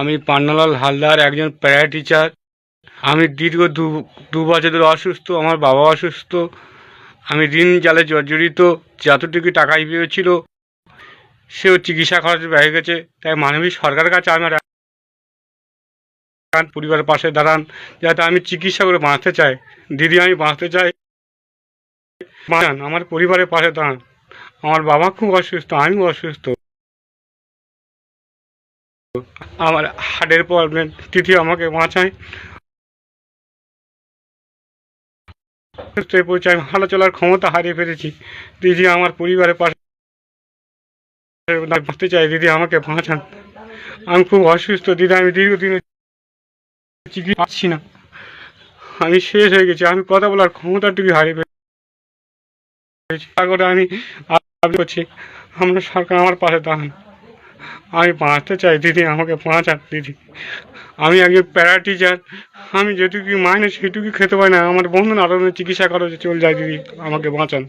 আমি পান্নালাল হালদার একজন para teacher. আমি দীর্ঘ দু দু বছর ধরে অসুস্থ, আমার বাবা অসুস্থ। আমি ঋণ জালে জর্জরিত, যতটুকু টাকাই পেয়েছিল সেও চিকিৎসা খরচ বেড়ে গেছে। তাই মানবিক সরকারের কাছে আমার পরিবারের পাশে দাঁড়ান, যাতে আমি চিকিৎসা করে বাঁচতে চাই। দিদি, আমি বাঁচতে চাই। আমার পরিবারের পাশে দাঁড়ান। আমার বাবা খুব অসুস্থ, আমিও অসুস্থ। আমার হার্টের প্রবলেম তিথি আমাকে বাঁচায়। সুস্থ হয়ে আমি হাঁটা চলার ক্ষমতা হারিয়ে ফেলেছি। দিদি আমার পরিবারের পাশে বাঁচতে চাই দিদি আমাকে বাঁচান। আমি খুব অসুস্থ, দিদি আমি দীর্ঘদিন চিকিৎসা পাচ্ছি না। আমি শেষ হয়ে গেছি, আমি কথা বলার ক্ষমতাটুকু হারিয়ে ফেলেছি। আমি করছি আমরা সরকার আমার পাশে দাঁড়ান। আমি বাঁচতে চাই, দিদি, আমাকে বাঁচান, দিদি। আমি একজন প্যারা টিচার আমি যেটুকু মাইনে সেটুকু খেতে পারি না। আমার বন্ধু আরও চিকিৎসা খরচে চলে যায় দিদি, আমাকে বাঁচান।